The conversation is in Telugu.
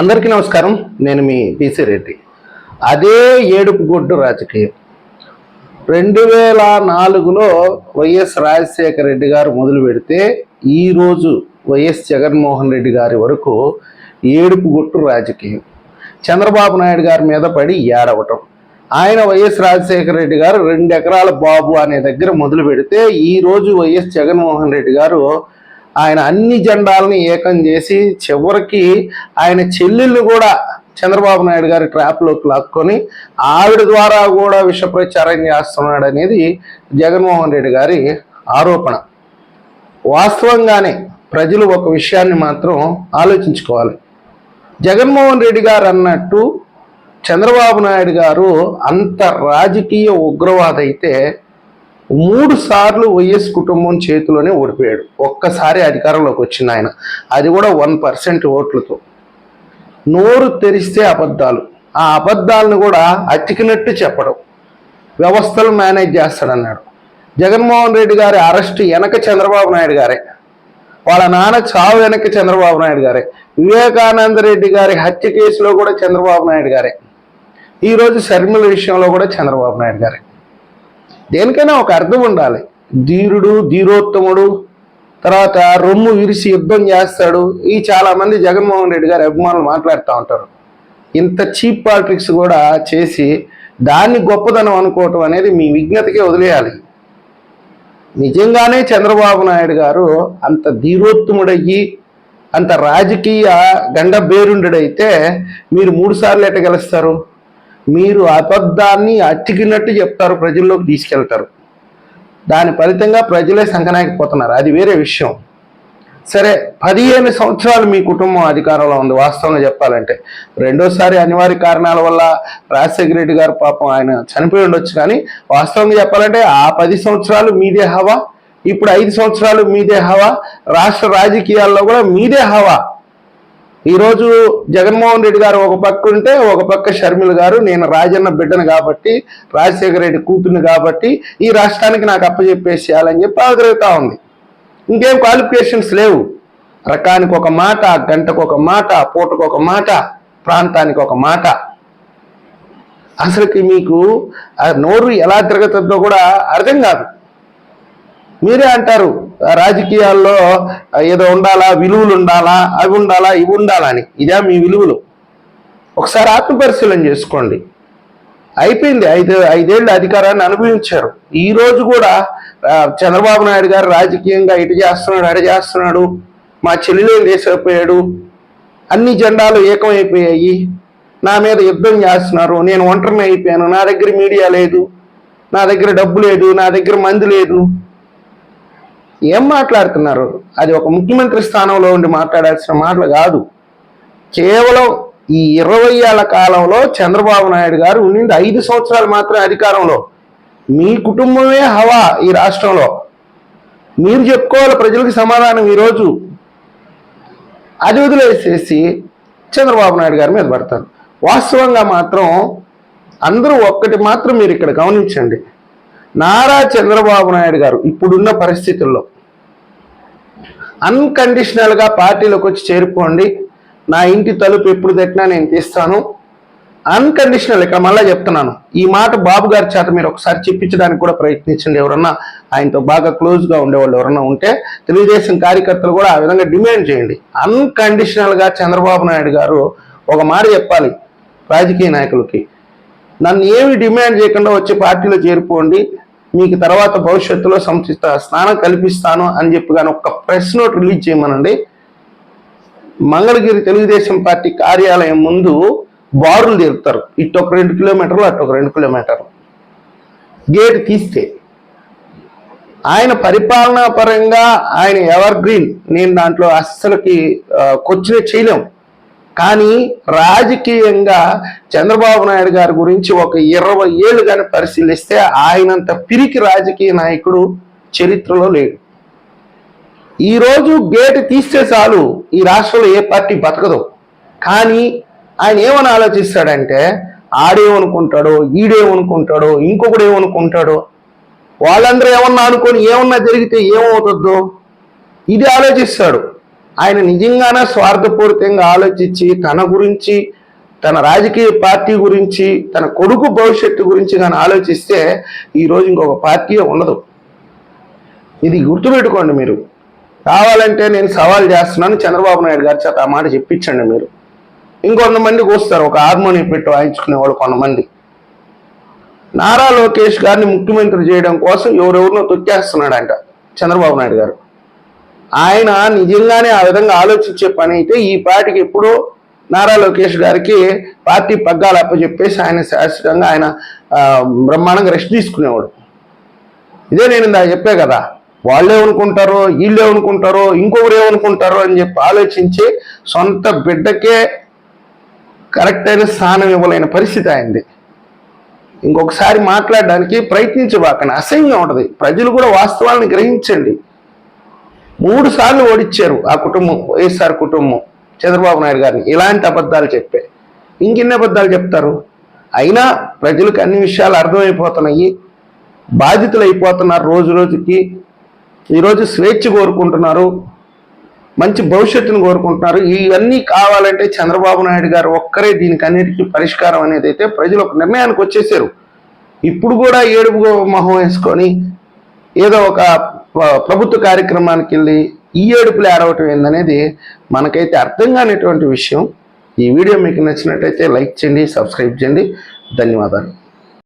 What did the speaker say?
అందరికీ నమస్కారం. నేను మీ పిసి రెడ్డి. అదే ఏడుపు గుడ్డు రాజకీయం. రెండు వేల నాలుగులో వైఎస్ రాజశేఖర రెడ్డి గారు మొదలు పెడితే ఈరోజు వైఎస్ జగన్మోహన్ రెడ్డి గారి వరకు ఏడుపు గుట్టు రాజకీయం. చంద్రబాబు నాయుడు గారి మీద పడి ఏడవటం. ఆయన వైఎస్ రాజశేఖర రెడ్డి గారు రెండు ఎకరాల బాబు అనే దగ్గర మొదలు పెడితే ఈరోజు వైఎస్ జగన్మోహన్ రెడ్డి గారు ఆయన అన్ని జెండాలని ఏకం చేసి చివరికి ఆయన చెల్లెళ్ళు కూడా చంద్రబాబు నాయుడు గారి ట్రాప్లోకి లాక్కొని ఆవిడ ద్వారా కూడా విష ప్రచారం చేస్తున్నాడు అనేది జగన్మోహన్ రెడ్డి గారి ఆరోపణ. వాస్తవంగానే ప్రజలు ఒక విషయాన్ని మాత్రం ఆలోచించుకోవాలి. జగన్మోహన్ రెడ్డి గారు అన్నట్టు చంద్రబాబు నాయుడు గారు అంత రాజకీయ ఉగ్రవాద అయితే మూడు సార్లు వైఎస్ కుటుంబం చేతిలోనే ఓడిపోయాడు. ఒక్కసారి అధికారంలోకి వచ్చింది ఆయన. అది కూడా వన్ పర్సెంట్ ఓట్లతో. నోరు తెరిస్తే అబద్ధాలు. ఆ అబద్ధాలను కూడా అతికినట్టు చెప్పడం. వ్యవస్థలు మేనేజ్ చేస్తాడన్నాడు. జగన్మోహన్ రెడ్డి గారి అరెస్ట్ వెనక చంద్రబాబు నాయుడు గారే. వాళ్ళ నాన్న చావు వెనక చంద్రబాబు నాయుడు గారే. వివేకానంద రెడ్డి గారి హత్య కేసులో కూడా చంద్రబాబు నాయుడు గారే. ఈరోజు షర్మిల విషయంలో కూడా చంద్రబాబు నాయుడు గారే. దేనికైనా ఒక అర్థం ఉండాలి. ధీరుడు ధీరోత్తముడు తర్వాత రొమ్ము విరిసి యుద్ధం చేస్తాడు. ఈ చాలామంది జగన్మోహన్ రెడ్డి గారి అభిమానులు మాట్లాడుతూ ఉంటారు. ఇంత చీప్ పాలిటిక్స్ కూడా చేసి దాన్ని గొప్పదనం అనుకోవటం అనేది మీ విజ్ఞతకే వదిలేయాలి. నిజంగానే చంద్రబాబు నాయుడు గారు అంత ధీరోత్తముడయ్యి అంత రాజకీయ గండ బేరుండడైతే మీరు మూడు సార్లు ఎట్ట గెలుస్తారు? మీరు అబద్ధాన్ని అతికినట్టు చెప్తారు ప్రజల్లోకి తీసుకెళ్తారు. దాని ఫలితంగా ప్రజలే సంకనాయకపోతున్నారు. అది వేరే విషయం. సరే పదిహేను సంవత్సరాలు మీ కుటుంబం అధికారంలో ఉంది. వాస్తవంగా చెప్పాలంటే రెండోసారి అనివార్య కారణాల వల్ల రాజశేఖర రెడ్డి గారు పాపం ఆయన చనిపోయి ఉండొచ్చు కానీ వాస్తవంగా చెప్పాలంటే ఆ పది సంవత్సరాలు మీదే హవా? ఇప్పుడు ఐదు సంవత్సరాలు మీదే హవా? రాష్ట్ర రాజకీయాల్లో కూడా మీదే హవా? ఈరోజు జగన్మోహన్ రెడ్డి గారు ఒక పక్క ఉంటే ఒక పక్క షర్మిల గారు నేను రాజన్న బిడ్డను కాబట్టి రాజశేఖర రెడ్డి కూతుర్ని కాబట్టి ఈ రాష్ట్రానికి నాకు అప్పచెప్పేసేయాలని చెప్పి ఆగ్రహితా ఉంది. ఇంకేం క్వాలిఫికేషన్స్ లేవు. రకానికి ఒక మాట గంటకు ఒక మాట పూటకు ఒక మాట ప్రాంతానికి ఒక మాట. అసలుకి మీకు నోరు ఎలా తిరగతుందో కూడా అర్థం కాదు. మీరే అంటారు రాజకీయాల్లో ఏదో ఉండాలా విలువలు ఉండాలా అవి ఉండాలా ఇవి ఉండాలా అని. ఇదే మీ విలువలు. ఒకసారి ఆత్మపరిశీలన చేసుకోండి. అయిపోయింది ఐదు ఐదేళ్ళు అధికారాన్ని అనుభవించారు. ఈ రోజు కూడా చంద్రబాబు నాయుడు గారు రాజకీయంగా ఇటు చేస్తున్నాడు అటు చేస్తున్నాడు మా చెల్లెలు లేచిపోయాడు అన్ని జెండాలు ఏకమైపోయాయి నా మీద యుద్ధం చేస్తున్నారు నేను ఒంటరిని అయిపోయాను నా దగ్గర మీడియా లేదు నా దగ్గర డబ్బు లేదు నా దగ్గర మంది లేదు ఏం మాట్లాడుతున్నారు? అది ఒక ముఖ్యమంత్రి స్థానంలో ఉండి మాట్లాడాల్సిన మాటలు కాదు. కేవలం ఈ ఇరవై ఏళ్ళ కాలంలో చంద్రబాబు నాయుడు గారు ఉండింది ఐదు సంవత్సరాలు మాత్రమే అధికారంలో. మీ కుటుంబమే హవా ఈ రాష్ట్రంలో. మీరు చెప్పుకోవాలి ప్రజలకు సమాధానం ఈరోజు. అది వదిలేసేసి చంద్రబాబు నాయుడు గారి మీద పడతారు. వాస్తవంగా మాత్రం అందరూ ఒక్కటి మాత్రం మీరు ఇక్కడ గమనించండి. నారా చంద్రబాబు నాయుడు గారు ఇప్పుడున్న పరిస్థితుల్లో అన్కండిషనల్గా పార్టీలోకి వచ్చి చేరుకోండి. నా ఇంటి తలుపు ఎప్పుడు తట్టినా నేను తీస్తాను. అన్కండిషనల్ ఇక్కడ మళ్ళీ చెప్తున్నాను. ఈ మాట బాబు గారి చేత మీరు ఒకసారి చెప్పించడానికి కూడా ప్రయత్నించండి. ఎవరన్నా ఆయనతో బాగా క్లోజ్గా ఉండేవాళ్ళు ఎవరన్నా ఉంటే తెలుగుదేశం కార్యకర్తలు కూడా ఆ విధంగా డిమాండ్ చేయండి. అన్కండిషనల్గా చంద్రబాబు నాయుడు గారు ఒక మాట చెప్పాలి రాజకీయ నాయకులకి. నన్ను ఏమి డిమాండ్ చేయకుండా వచ్చి పార్టీలో చేరిపోండి. మీకు తర్వాత భవిష్యత్తులో సంస్థ స్నానం కల్పిస్తాను అని చెప్పి కానీ ఒక ప్రెస్ నోట్ రిలీజ్ చేయమనండి. మంగళగిరి తెలుగుదేశం పార్టీ కార్యాలయం ముందు బారులు తిరుగుతారు ఇటు ఒక రెండు కిలోమీటర్లు అటు ఒక రెండు కిలోమీటర్లు. గేట్ తీస్తే ఆయన పరిపాలనా పరంగా ఆయన ఎవర్ గ్రీన్ నేను దాంట్లో అస్సలకి కొచ్చినే చేయలేం. కానీ రాజకీయంగా చంద్రబాబు నాయుడు గారి గురించి ఒక ఇరవై ఏళ్ళు కానీ పరిశీలిస్తే ఆయనంత పిరికి రాజకీయ నాయకుడు చరిత్రలో లేడు. ఈరోజు గేటు గేట్ తీస్తే చాలు ఈ రాష్ట్రంలో ఏ పార్టీ బతకదు. కానీ ఆయన ఏమని ఆలోచిస్తాడంటే ఆడేమనుకుంటాడో ఈడేమనుకుంటాడో ఇంకొకడు ఏమనుకుంటాడో వాళ్ళందరూ ఏమన్నా అనుకొని ఏమన్నా జరిగితే ఏమవుతుందో ఇది ఆలోచిస్తాడు. ఆయన నిజంగానే స్వార్థపూరితంగా ఆలోచించి తన గురించి తన రాజకీయ పార్టీ గురించి తన కొడుకు భవిష్యత్తు గురించి కానీ ఆలోచిస్తే ఈరోజు ఇంకొక పార్టీ ఉండదు. ఇది గుర్తుపెట్టుకోండి మీరు. కావాలంటే నేను సవాల్ చేస్తున్నాను. చంద్రబాబు నాయుడు గారి చేత ఆ మాట చెప్పించండి మీరు. ఇంకొంతమందికి వస్తారు ఒక హార్మోనియం పెట్టి వాయించుకునే వాళ్ళు కొంతమంది. నారా లోకేష్ గారిని ముఖ్యమంత్రి చేయడం కోసం ఎవరెవరినో తొక్కేస్తున్నాడంట చంద్రబాబు నాయుడు గారు. ఆయన నిజంగానే ఆ విధంగా ఆలోచించే పని అయితే ఈ పార్టీకి ఎప్పుడో నారా లోకేష్ గారికి పార్టీ పగ్గాలు అప్పచెప్పేసి ఆయన శాశ్వతంగా ఆయన బ్రహ్మాండంగా రెస్ట్ తీసుకునేవాడు. ఇదే నేను ఇందా చెప్పే కదా వాళ్ళు ఏమనుకుంటారో వీళ్ళు ఏమనుకుంటారో ఇంకొకరు ఏమనుకుంటారో అని చెప్పి ఆలోచించి సొంత బిడ్డకే కరెక్ట్ అయిన స్థానం ఇవ్వలేని పరిస్థితి అయింది ఇంకొకసారి మాట్లాడడానికి ప్రయత్నించబాకండి అసహ్యంగా ఉంటుంది. ప్రజలు కూడా వాస్తవాలను గ్రహించండి. మూడు సార్లు ఓడిచ్చారు ఆ కుటుంబం వైఎస్ఆర్ కుటుంబం చంద్రబాబు నాయుడు గారిని. ఇలాంటి అబద్ధాలు చెప్పే. ఇంకెన్ని అబద్ధాలు చెప్తారు? అయినా ప్రజలకు అన్ని విషయాలు అర్థమైపోతున్నాయి. బాధితులు అయిపోతున్నారు రోజు రోజుకి. ఈరోజు స్వేచ్ఛ కోరుకుంటున్నారు. మంచి భవిష్యత్తును కోరుకుంటున్నారు. ఇవన్నీ కావాలంటే చంద్రబాబు నాయుడు గారు ఒక్కరే దీనికి అన్నిటికీ పరిష్కారం అనేది అయితే ప్రజలు ఒక నిర్ణయానికి వచ్చేసారు. ఇప్పుడు కూడా ఏడుపు మొహం వేసుకొని ఏదో ఒక ప్రభుత్వ కార్యక్రమానికి వెళ్ళి ఈ ఏడుపులు ఏడవటం ఏందనేది మనకైతే అర్థం కానిటువంటి విషయం. ఈ వీడియో మీకు నచ్చినట్టయితే లైక్ చేయండి సబ్స్క్రైబ్ చేయండి. ధన్యవాదాలు.